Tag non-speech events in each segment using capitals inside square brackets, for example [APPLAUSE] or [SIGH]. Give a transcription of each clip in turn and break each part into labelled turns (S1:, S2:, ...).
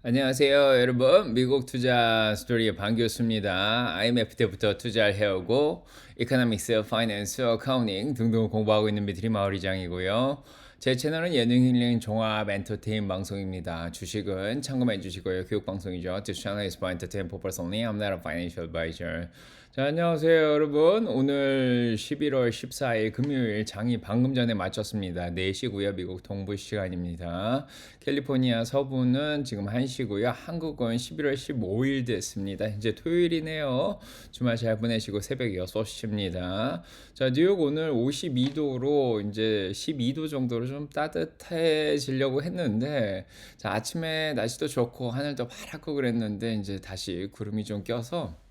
S1: 안녕하세요, 여러분. 미국 투자 스토리의 방교수입니다. IMF 때부터 투자를 해오고, 이코노믹스, 파이낸스, 어카운팅 등등 공부하고 있는 미트리 마을이장이고요. 제 채널은 예능 힐링 종합 엔터테인 방송입니다. 주식은 참고해 주시고요. 교육 방송이죠. This channel is for entertainment purpose only. I'm not a financial advisor. 자, 안녕하세요, 여러분. 오늘 11월 14일 금요일 장이 방금 전에 마쳤습니다. 4시고요. 미국 동부 시간입니다. 캘리포니아 서부는 지금 1시고요. 한국은 11월 15일 됐습니다. 이제 토요일이네요. 주말 잘 보내시고 새벽 6시입니다. 자, 뉴욕 오늘 52도로 이제 12도 정도로 좀 따뜻해지려고 했는데 자, 아침에 날씨도 좋고 하늘도 파랗고 그랬는데 이제 다시 구름이 좀 껴서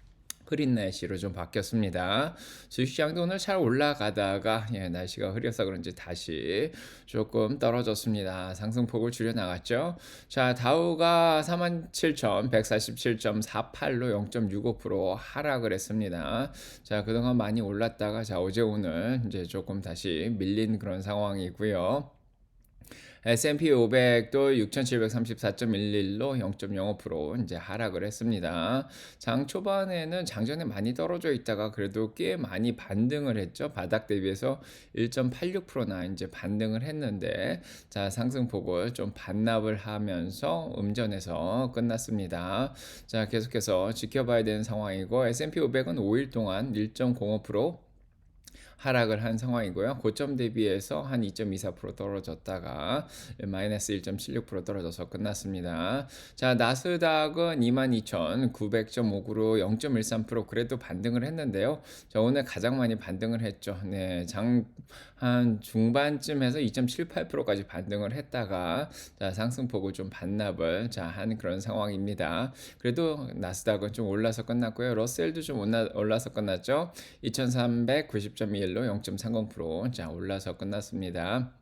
S1: 흐린 날씨로 좀 바뀌었습니다. 주식시장도 오늘 잘 올라가다가 예, 날씨가 흐려서 그런지 다시 조금 떨어졌습니다. 상승폭을 줄여 나갔죠. 자, 다우가 47,147.48로 0.65% 하락을 했습니다. 자, 그동안 많이 올랐다가 자, 어제 오늘 이제 조금 다시 밀린 그런 상황이고요. S&P 500도 6,734.11로 0.05% 이제 하락을 했습니다. 장 초반에는 장전에 많이 떨어져 있다가 그래도 꽤 많이 반등을 했죠. 바닥 대비해서 1.86%나 이제 반등을 했는데 자, 상승폭을 좀 반납을 하면서 음전에서 끝났습니다. 자, 계속해서 지켜봐야 되는 상황이고 S&P 500은 5일 동안 1.05% 하락을 한 상황이고요. 고점 대비해서 한 2.24% 떨어졌다가 마이너스 1.76% 떨어져서 끝났습니다. 자, 나스닥은 22,900.5으로 0.13% 그래도 반등을 했는데요. 자, 오늘 가장 많이 반등을 했죠. 네, 장 한 중반쯤에서 2.78%까지 반등을 했다가 자, 상승폭을 좀 반납을 자, 한 그런 상황입니다. 그래도 나스닥은 좀 올라서 끝났고요. 러셀도 좀 올라, 올라서 끝났죠. 2390.1 일로 0.30% 자, 올라서 끝났습니다.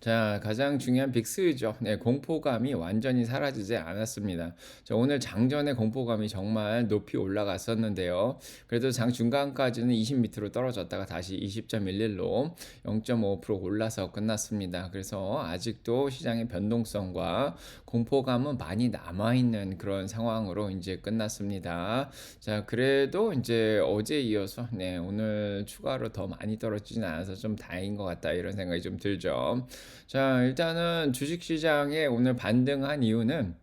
S1: 자, 가장 중요한 빅스죠. 네, 공포감이 완전히 사라지지 않았습니다. 자, 오늘 장전의 공포감이 정말 높이 올라갔었는데요. 그래도 장 중간까지는 20m로 떨어졌다가 다시 20.11로 0.5% 올라서 끝났습니다. 그래서 아직도 시장의 변동성과 공포감은 많이 남아있는 그런 상황으로 이제 끝났습니다. 자, 그래도 이제 어제 이어서 네, 오늘 추가로 더 많이 떨어지진 않아서 좀 다행인 것 같다 이런 생각이 좀 들죠. 자, 일단은 주식시장에 오늘 반등한 이유는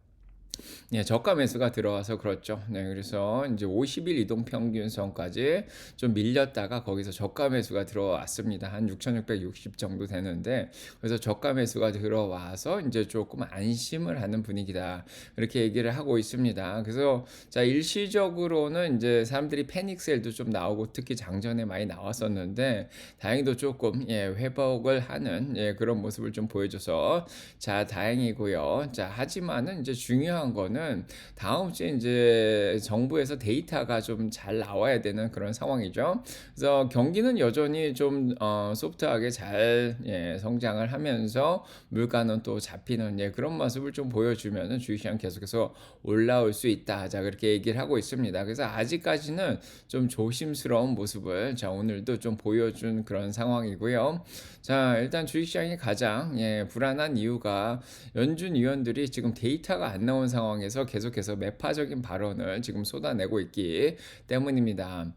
S1: 예, 저가 매수가 들어와서 그렇죠. 네, 그래서 이제 50일 이동 평균선까지 좀 밀렸다가 거기서 저가 매수가 들어왔습니다. 한 6,660 정도 되는데 그래서 저가 매수가 들어와서 이제 조금 안심을 하는 분위기다. 이렇게 얘기를 하고 있습니다. 그래서 자, 일시적으로는 이제 사람들이 패닉셀도 좀 나오고 특히 장전에 많이 나왔었는데 다행히도 조금 예, 회복을 하는 예, 그런 모습을 좀 보여줘서 자, 다행이고요. 자, 하지만은 이제 중요한 거는 거는 다음 주에 이제 정부에서 데이터가 좀 잘 나와야 되는 그런 상황이죠. 그래서 경기는 여전히 좀 어, 소프트하게 잘 예, 성장을 하면서 물가는 또 잡히는 예, 그런 모습을 좀 보여주면은 주식시장 계속해서 올라올 수 있다. 자 그렇게 얘기를 하고 있습니다. 그래서 아직까지는 좀 조심스러운 모습을 자 오늘도 좀 보여준 그런 상황이고요. 자 일단 주식시장이 가장 예, 불안한 이유가 연준 위원들이 지금 데이터가 안 나온 상황에 상황에서 계속해서 매파적인 발언을 지금 쏟아내고 있기 때문입니다.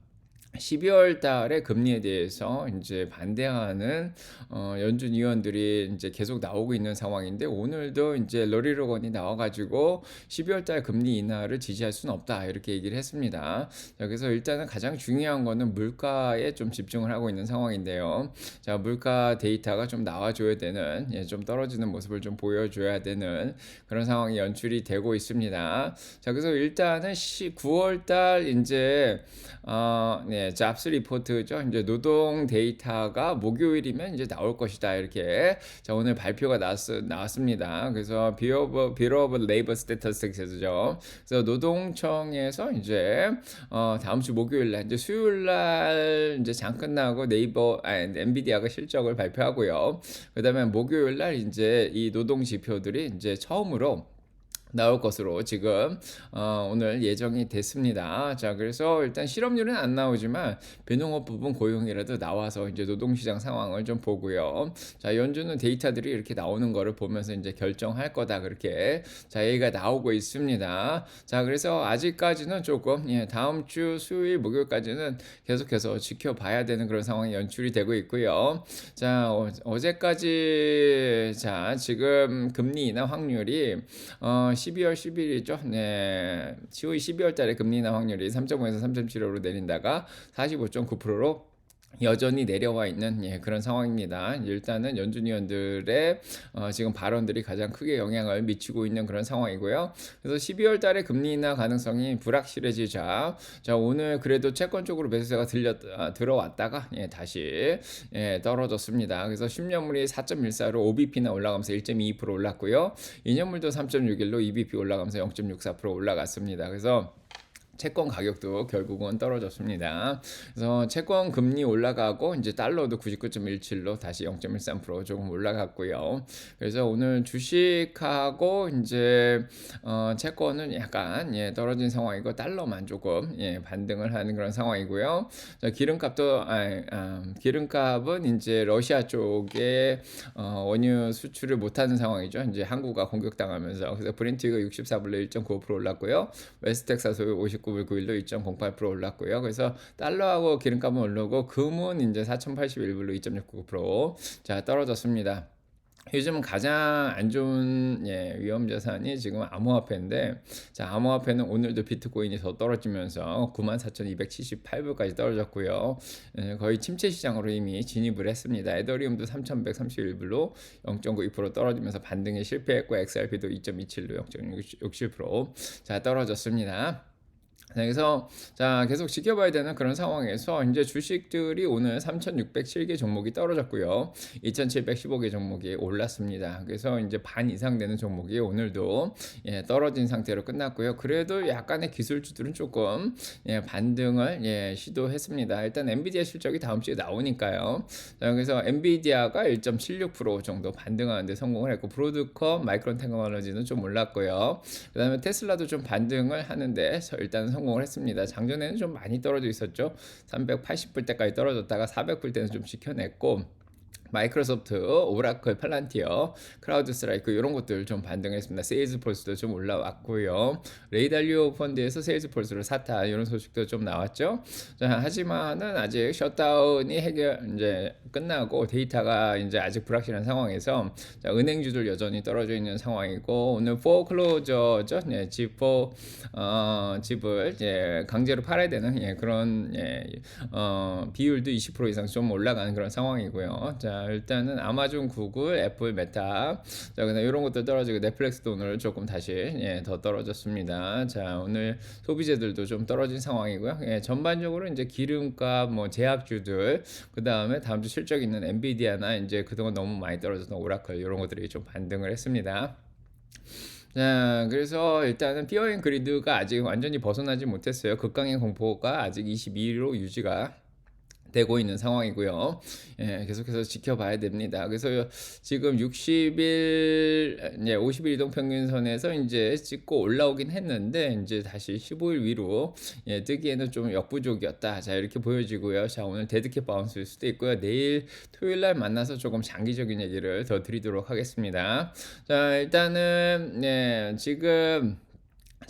S1: 12월 달에 금리에 대해서 이제 반대하는 어, 연준 위원들이 이제 계속 나오고 있는 상황인데 오늘도 이제 러리 로건이 나와가지고 12월 달 금리 인하를 지지할 수는 없다 이렇게 얘기를 했습니다. 자, 그래서 일단은 가장 중요한 거는 물가에 좀 집중을 하고 있는 상황인데요. 자, 물가 데이터가 좀 나와줘야 되는 예, 좀 떨어지는 모습을 좀 보여줘야 되는 그런 상황이 연출이 되고 있습니다. 자, 그래서 일단은 9월 달 이제 어, 네. 예, 잡스 리포트죠. 이제 노동 데이터가 목요일이면 이제 나올 것이다. 이렇게 자, 오늘 발표가 나왔, 나왔습니다. 그래서 비어 비어 오브 레이버 스태터스틱스죠. 그래서 노동청에서 이제 어, 다음 주 목요일 날 이제 수요일 날 이제 장 끝나고 네이버 아 엔비디아가 실적을 발표하고요. 그다음에 목요일 날 이제 이 노동 지표들이 이제 처음으로 나올 것으로 지금 어 오늘 예정이 됐습니다. 자 그래서 일단 실업률은 안 나오지만 비농업 부분 고용이라도 나와서 이제 노동시장 상황을 좀 보고요. 자 연준은 데이터들이 이렇게 나오는 거를 보면서 이제 결정할 거다 그렇게 자 얘기가 나오고 있습니다. 자 그래서 아직까지는 조금 예 다음 주 수요일 목요일까지는 계속해서 지켜봐야 되는 그런 상황이 연출이 되고 있고요. 자 어, 어제까지 자 지금 금리 인하 확률이 어 12월 10일이죠. 네. 10월 12월 달에 금리 인하 확률이 3.5에서 3.75로 내린다가 45.9%로 여전히 내려와 있는 예, 그런 상황입니다. 일단은 연준 위원들의 어, 지금 발언들이 가장 크게 영향을 미치고 있는 그런 상황이고요. 그래서 12월 달에 금리 인하 가능성이 불확실해지자 자 오늘 그래도 채권 쪽으로 매수세가 들려 아, 들어왔다가 예, 다시 예, 떨어졌습니다. 그래서 10년물이 4.14로 OBP나 올라가면서 1.22% 올랐고요. 2년물도 3.61로 EBP 올라가면서 0.64% 올라갔습니다. 그래서 채권 가격도 결국은 떨어졌습니다. 그래서 채권 금리 올라가고 이제 달러도 99.17로 다시 0.13% 조금 올라갔고요. 그래서 오늘 주식하고 이제 어 채권은 약간 예 떨어진 상황이고 달러만 조금 예 반등을 하는 그런 상황이고요. 자, 기름값도 아, 아, 기름값은 이제 러시아 쪽에 어 원유 수출을 못하는 상황이죠. 이제 한국가 공격당하면서 그래서 브렌트가 64불로 1.95% 올랐고요. 웨스텍사스 59 9불 9일로 2.08% 올랐고요. 그래서 달러하고 기름값은 오르고 금은 이제 4,081불로 2.69%자 떨어졌습니다. 요즘 가장 안 좋은 예, 위험 자산이 지금 암호화폐인데 자 암호화폐는 오늘도 비트코인이 더 떨어지면서 94,278불까지 떨어졌고요. 예, 거의 침체 시장으로 이미 진입을 했습니다. 에더리움도 3,131불로 0.92% 떨어지면서 반등에 실패했고 XRP도 2.27로 0.67%자 떨어졌습니다. 네, 그래서 자 계속 지켜봐야 되는 그런 상황에서 이제 주식들이 오늘 3,607개 종목이 떨어졌고요, 2,715개 종목이 올랐습니다. 그래서 이제 반 이상 되는 종목이 오늘도 예, 떨어진 상태로 끝났고요. 그래도 약간의 기술주들은 조금 예, 반등을 예, 시도했습니다. 일단 엔비디아 실적이 다음 주에 나오니까요. 자, 그래서 엔비디아가 1.76% 정도 반등하는데 성공을 했고 브로드컴, 마이크론 테크놀로지는 좀 올랐고요. 그다음에 테슬라도 좀 반등을 하는데 일단 성 공을 했습니다. 장전에는 좀 많이 떨어져 있었죠. 380불 때까지 떨어졌다가 400불 때는 좀 지켜냈고 마이크로소프트, 오라클, 팔란티어, 크라우드 스트라이크 이런 것들 좀 반등했습니다. 세일즈폴스도 좀 올라왔고요. 레이달리오 펀드에서 세일즈폴스를 사타 이런 소식도 좀 나왔죠. 자, 하지만은 아직 셧다운이 해결 이제 끝나고 데이터가 이제 아직 불확실한 상황에서 자, 은행주들 여전히 떨어져 있는 상황이고 오늘 포클로저죠. 네, 집포 어, 집을 예, 강제로 팔아야 되는 예, 그런 예, 어, 비율도 20% 이상 좀 올라가는 그런 상황이고요. 자, 일단은 아마존, 구글, 애플, 메타 자 그다음 이런 것들 떨어지고 넷플릭스도 오늘 조금 다시 예, 더 떨어졌습니다. 자 오늘 소비재들도 좀 떨어진 상황이고요. 예, 전반적으로 이제 기름값, 뭐 제약주들 그 다음에 다음 주 실적 있는 엔비디아나 이제 그동안 너무 많이 떨어졌던 오라클 이런 것들이 좀 반등을 했습니다. 자, 그래서 일단은 피어앤 그리드가 아직 완전히 벗어나지 못했어요. 극강의 공포가 아직 22로 유지가 되고 있는 상황이고요. 예, 계속해서 지켜봐야 됩니다. 그래서 지금 60일, 예, 50일 이동 평균선에서 이제 찍고 올라오긴 했는데 이제 다시 15일 위로 예, 뜨기에는 좀 역부족이었다. 자 이렇게 보여지고요. 자 오늘 데드캣 바운스일 수도 있고요. 내일 토요일 날 만나서 조금 장기적인 얘기를 더 드리도록 하겠습니다. 자 일단은 예, 지금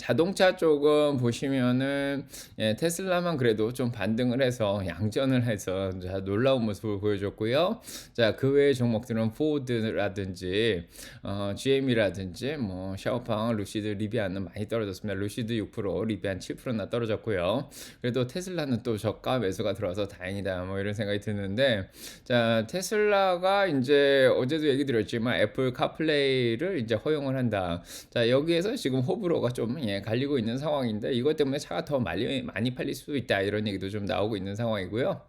S1: 자동차 쪽은 보시면은 예, 테슬라만 그래도 좀 반등을 해서 양전을 해서 자, 놀라운 모습을 보여줬고요. 자, 그 외의 종목들은 포드라든지 어, GM이라든지 뭐 샤오팡, 루시드, 리비안은 많이 떨어졌습니다. 루시드 6%, 리비안 7%나 떨어졌고요. 그래도 테슬라는 또 저가 매수가 들어와서 다행이다. 뭐 이런 생각이 드는데 자, 테슬라가 이제 어제도 얘기 드렸지만 애플 카플레이를 이제 허용을 한다. 자, 여기에서 지금 호불호가 좀 예, 갈리고 있는 상황인데 이것 때문에 차가 더 많이, 많이 팔릴 수도 있다 이런 얘기도 좀 나오고 있는 상황이고요.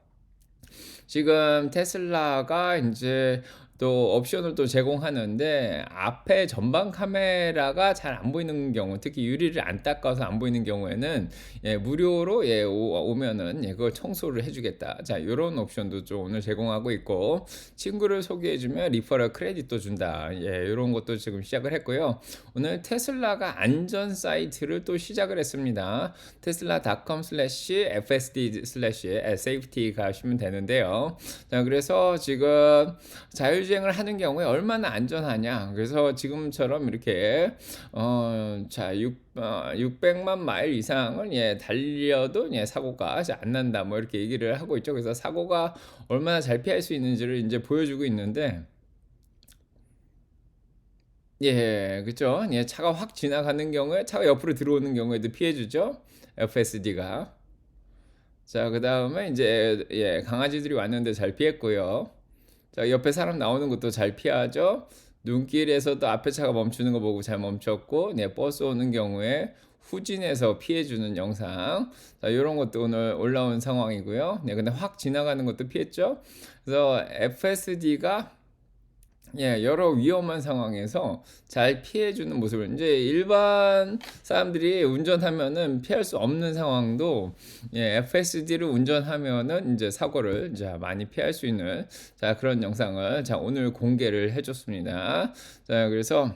S1: 지금 테슬라가 이제 또 옵션을 또 제공하는데 앞에 전방 카메라가 잘 안 보이는 경우, 특히 유리를 안 닦아서 안 보이는 경우에는 예, 무료로 예, 오, 면은 예, 그걸 청소를 해주겠다. 자, 요런 옵션도 좀 오늘 제공하고 있고 친구를 소개해주면 리퍼럴 크레딧도 준다. 예, 요런 것도 지금 시작을 했고요. 오늘 테슬라가 안전 사이트를 또 시작을 했습니다. 테슬라.com 슬래시 fsd 슬래시 safety 가시면 되는데요. 자, 그래서 지금 자율 주행을 하는 경우에 얼마나 안전하냐. 그래서 지금처럼 이렇게 어, 자, 6, 어, 600만 마일 이상을 예, 달려도 예, 사고가 안 난다. 뭐 이렇게 얘기를 하고 있죠. 그래서 사고가 얼마나 잘 피할 수 있는지를 이제 보여주고 있는데 예, 그죠. 예, 차가 확 지나가는 경우에 차가 옆으로 들어오는 경우에도 피해 주죠. FSD가. 자, 그 다음에 이제 예, 강아지들이 왔는데 잘 피했고요. 자, 옆에 사람 나오는 것도 잘 피하죠. 눈길에서도 앞에 차가 멈추는 거 보고 잘 멈췄고, 네, 버스 오는 경우에 후진해서 피해주는 영상. 자, 이런 것도 오늘 올라온 상황이고요. 네, 근데 확 지나가는 것도 피했죠. 그래서 FSD가 예, 여러 위험한 상황에서 잘 피해주는 모습을 이제 일반 사람들이 운전하면은 피할 수 없는 상황도 예, FSD를 운전하면은 이제 사고를 이제 많이 피할 수 있는 자 그런 영상을 자 오늘 공개를 해줬습니다. 자 그래서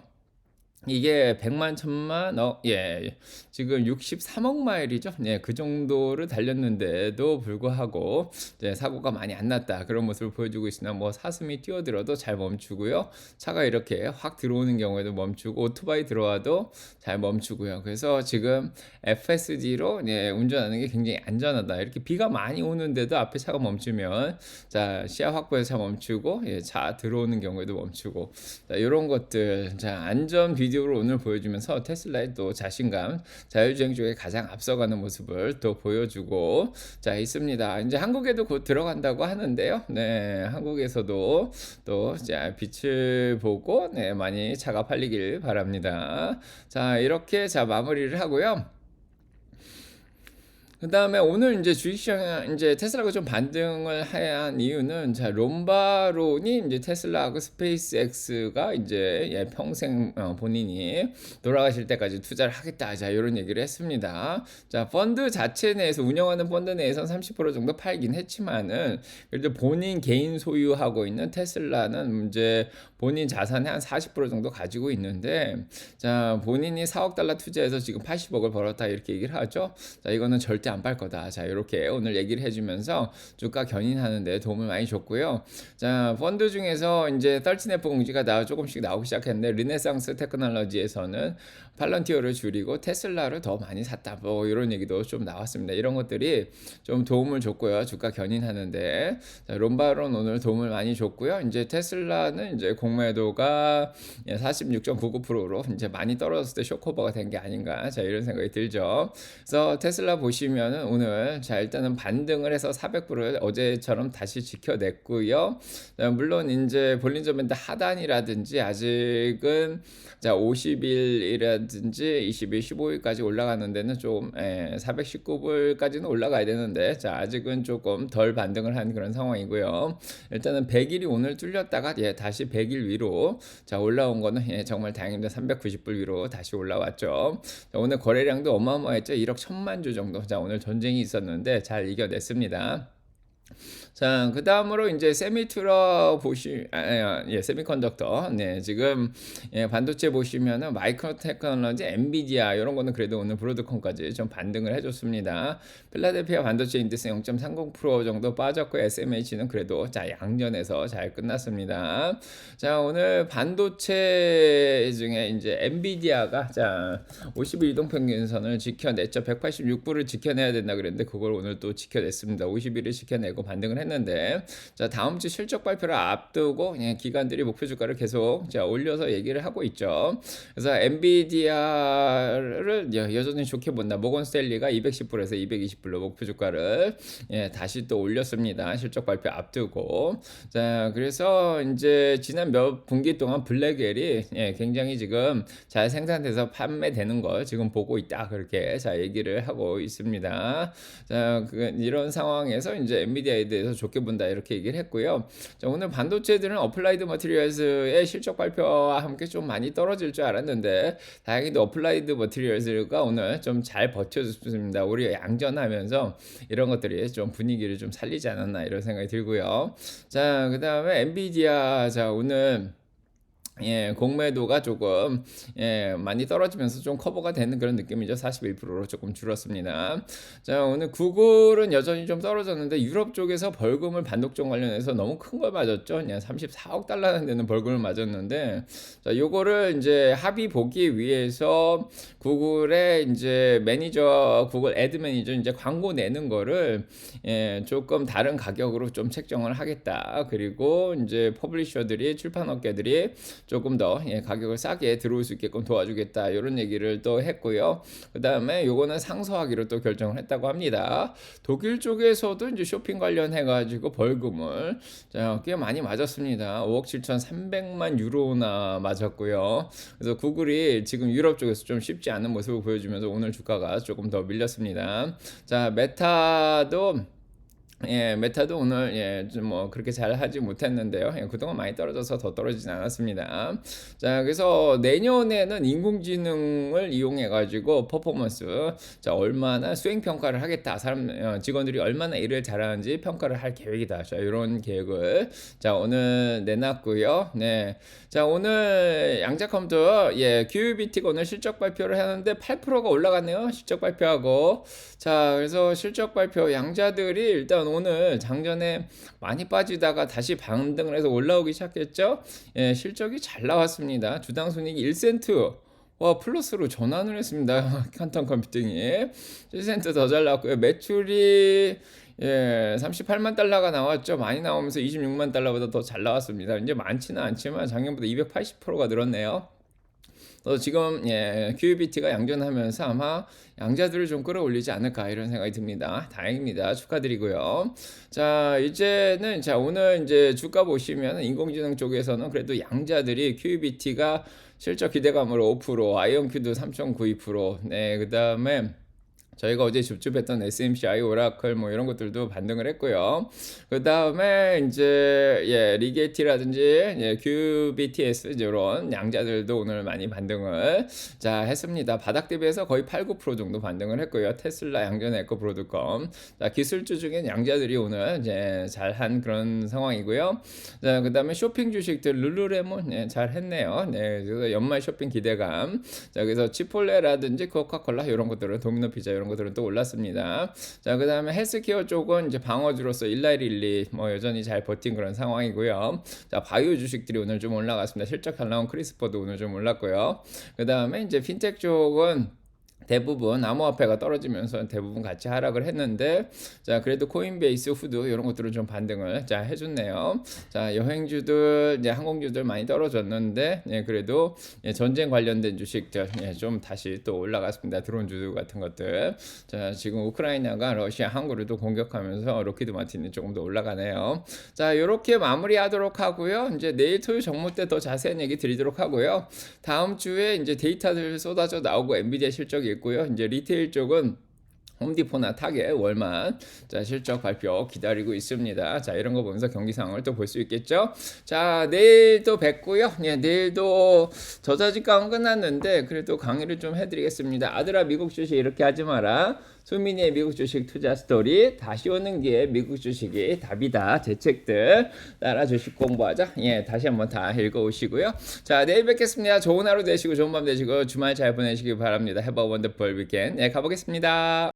S1: 이게 100만, 1000만, 어, 예, 지금 63억 마일이죠. 예, 그 정도를 달렸는데도 불구하고 이제 사고가 많이 안 났다. 그런 모습을 보여주고 있으나 뭐 사슴이 뛰어들어도 잘 멈추고요. 차가 이렇게 확 들어오는 경우에도 멈추고 오토바이 들어와도 잘 멈추고요. 그래서 지금 FSD로 예, 운전하는 게 굉장히 안전하다. 이렇게 비가 많이 오는데도 앞에 차가 멈추면 자, 시야 확보해서 차 멈추고 예, 차 들어오는 경우에도 멈추고 자, 이런 것들 자, 안전 비디오 비디오를 오늘 보여주면서 테슬라의 또 자신감, 자율주행 쪽에 가장 앞서가는 모습을 또 보여주고 자 있습니다. 이제 한국에도 곧 들어간다고 하는데요. 네, 한국에서도 또 자, 빛을 보고 네, 많이 차가 팔리길 바랍니다. 자, 이렇게 자 마무리를 하고요. 그 다음에 오늘 이제 주식시장 이제 테슬라가 좀 반등을 한 이유는 자 롬바론이 이제 테슬라하고 스페이스X가 이제 예, 평생 어, 본인이 돌아가실 때까지 투자를 하겠다 자 이런 얘기를 했습니다. 자 펀드 자체 내에서 운영하는 펀드 내에서 30% 정도 팔긴 했지만은 그래도 본인 개인 소유하고 있는 테슬라는 이제 본인 자산의 한 40% 정도 가지고 있는데 자 본인이 4억 달러 투자해서 지금 80억을 벌었다 이렇게 얘기를 하죠. 자 이거는 절대 절대 안팔 거다. 자, 이렇게 오늘 얘기를 해주면서 주가 견인하는데 도움을 많이 줬고요. 자, 펀드 중에서 이제 13F 공지가 나 조금씩 나오기 시작했는데 르네상스 테크놀로지에서는 팔런티어를 줄이고 테슬라를 더 많이 샀다. 뭐 이런 얘기도 좀 나왔습니다. 이런 것들이 좀 도움을 줬고요. 주가 견인하는데 자, 롬바론 오늘 도움을 많이 줬고요. 이제 테슬라는 이제 공매도가 46.99%로 이제 많이 떨어졌을 때 쇼커버가 된 게 아닌가. 자, 이런 생각이 들죠. 그래서 테슬라 보시면 보시면은 오늘 자 일단은 반등을 해서 400불을 어제처럼 다시 지켜냈고요. 물론 이제 볼린저 밴드 하단이라든지 아직은 자 50일이라 든지 20일, 15일까지 올라가는 데는 좀 예, 419불까지는 올라가야 되는데 자 아직은 조금 덜 반등을 한 그런 상황이고요. 일단은 100일이 오늘 뚫렸다가 예 다시 100일 위로 자 올라온 거는 예, 정말 다행입니다. 390불 위로 다시 올라왔죠. 자, 오늘 거래량도 어마어마했죠. 1억 1000만 주 정도. 자 오늘 전쟁이 있었는데 잘 이겨냈습니다. 자, 그 다음으로 이제 세미트럭 보시, 아, 아, 예, 세미컨덕터. 네, 지금, 예, 반도체 보시면은 마이크로 테크놀로지, 엔비디아, 이런 거는 그래도 오늘 브로드콘까지 좀 반등을 해줬습니다. 필라델피아 반도체 인덱스 0.30% 정도 빠졌고, SMH는 그래도 자, 양전에서 잘 끝났습니다. 자, 오늘 반도체 중에 이제 엔비디아가 자, 50일 이동 평균선을 지켜냈죠. 186불을 지켜내야 된다 그랬는데, 그걸 오늘 또 지켜냈습니다. 50일을 지켜내고 반등을 했 는데 자 다음 주 실적 발표를 앞두고 예, 기관들이 목표 주가를 계속 자 올려서 얘기를 하고 있죠. 그래서 엔비디아를 여전히 좋게 본다. 모건 스텔리가 210불에서 220불로 목표 주가를 예, 다시 또 올렸습니다. 실적 발표 앞두고 자 그래서 이제 지난 몇 분기 동안 블랙엘이 예, 굉장히 지금 잘 생산돼서 판매되는 걸 지금 보고 있다 그렇게 자 얘기를 하고 있습니다. 자 그, 이런 상황에서 이제 엔비디아에 대해서 좋게 본다 이렇게 얘기를 했고요. 자, 오늘 반도체들은 어플라이드 머티리얼즈의 실적 발표와 함께 좀 많이 떨어질 줄 알았는데 다행히도 어플라이드 머티리얼즈가 오늘 좀 잘 버텨줬습니다. 우리가 양전하면서 이런 것들이 좀 분위기를 좀 살리지 않았나 이런 생각이 들고요. 자, 그 다음에 엔비디아 자 오늘 예, 공매도가 조금 예, 많이 떨어지면서 좀 커버가 되는 그런 느낌이죠. 41%로 조금 줄었습니다. 자, 오늘 구글은 여전히 좀 떨어졌는데 유럽 쪽에서 벌금을 반독점 관련해서 너무 큰 걸 맞았죠. 그냥 34억 달러나 되는 벌금을 맞았는데 자, 요거를 이제 합의 보기 위해서 구글의 이제 매니저 구글 애드 매니저 이제 광고 내는 거를 예, 조금 다른 가격으로 좀 책정을 하겠다. 그리고 이제 퍼블리셔들이 출판 업계들이 조금 더 예, 가격을 싸게 들어올 수 있게끔 도와주겠다 이런 얘기를 또 했고요. 그 다음에 요거는 상소하기로 또 결정을 했다고 합니다. 독일 쪽에서도 이제 쇼핑 관련해 가지고 벌금을 자, 꽤 많이 맞았습니다. 5억 7,300만 유로나 맞았고요. 그래서 구글이 지금 유럽 쪽에서 좀 쉽지 않은 모습을 보여주면서 오늘 주가가 조금 더 밀렸습니다. 자, 메타도 예, 메타도 오늘 예, 좀 뭐 그렇게 잘 하지 못했는데요. 예, 그동안 많이 떨어져서 더 떨어지진 않았습니다. 자, 그래서 내년에는 인공지능을 이용해 가지고 퍼포먼스 자, 얼마나 수행 평가를 하겠다. 사람 어, 직원들이 얼마나 일을 잘하는지 평가를 할 계획이다. 자, 이런 계획을 자, 오늘 내놨고요. 네. 자, 오늘 양자 컴퓨터 예, QBT가 오늘 실적 발표를 하는데 8%가 올라갔네요. 실적 발표하고. 자, 그래서 실적 발표 양자들이 일단 오늘 장전에 많이 빠지다가 다시 반등을 해서 올라오기 시작했죠. 예, 실적이 잘 나왔습니다. 주당 손익이 1센트. 와 플러스로 전환을 했습니다. [LAUGHS] 칸턴 컴퓨팅이 1센트 더 잘 나왔고요. 매출이 예, 38만 달러가 나왔죠. 많이 나오면서 26만 달러보다 더 잘 나왔습니다. 이제 많지는 않지만 작년보다 280%가 늘었네요. 어, 지금 예, QBT가 양전하면서 아마 양자들을 좀 끌어올리지 않을까 이런 생각이 듭니다. 다행입니다. 축하드리고요. 자, 이제는 자, 오늘 이제 주가 보시면 인공지능 쪽에서는 그래도 양자들이 QBT가 실적 기대감으로 5%, 아이언큐도 3.92%, 네, 그다음에 저희가 어제 줍줍했던 SMCI, 오라클 뭐 이런 것들도 반등을 했고요. 그 다음에 이제 예 리게티라든지 예, QBTS 이런 양자들도 오늘 많이 반등을 자 했습니다. 바닥 대비해서 거의 8, 9% 정도 반등을 했고요. 테슬라, 양전, 에코, 브로드컴 자 기술주 중엔 양자들이 오늘 이제 잘한 그런 상황이고요. 자 그 다음에 쇼핑 주식들 룰루레몬 예, 잘 했네요. 네 그래서 연말 쇼핑 기대감. 자 그래서 치폴레라든지 코카콜라 이런 것들은 도미노 피자 이런 이런 것들은 또 올랐습니다. 자, 그 다음에 헬스케어 쪽은 이제 방어주로서 일라일일리 뭐 여전히 잘 버틴 그런 상황이고요. 자, 바이오 주식들이 오늘 좀 올라갔습니다. 실적 잘 나온 크리스퍼도 오늘 좀 올랐고요. 그 다음에 이제 핀텍 쪽은 대부분 암호화폐가 떨어지면서 대부분 같이 하락을 했는데 자 그래도 코인베이스 후드 이런 것들은 좀 반등을 자 해줬네요. 자 여행주들 이제 항공주들 많이 떨어졌는데 예, 그래도 예, 전쟁 관련된 주식들 예, 좀 다시 또 올라갔습니다. 드론주 같은 것들. 자 지금 우크라이나가 러시아 항구를 또 공격하면서 로키드 마틴이 조금 더 올라가네요. 자 이렇게 마무리하도록 하고요. 이제 내일 토요일 정모 때 더 자세한 얘기 드리도록 하고요. 다음 주에 이제 데이터들 쏟아져 나오고 엔비디아 실적이 있고요. 이제 리테일 쪽은 홈디포나 타겟, 월만 자 실적 발표 기다리고 있습니다. 자 이런 거 보면서 경기 상황을 또 볼 수 있겠죠. 자 내일 또 뵙고요. 예, 내일도 저자직 강은 끝났는데 그래도 강의를 좀 해드리겠습니다. 아들아 미국 주식 이렇게 하지 마라. 수민이의 미국 주식 투자 스토리 다시 오는 게 미국 주식이 답이다. 제 책들 따라 주식 공부하자. 예, 다시 한번 다 읽어오시고요. 자 내일 뵙겠습니다. 좋은 하루 되시고 좋은 밤 되시고 주말 잘 보내시기 바랍니다. A wonderful weekend. 예, 가보겠습니다.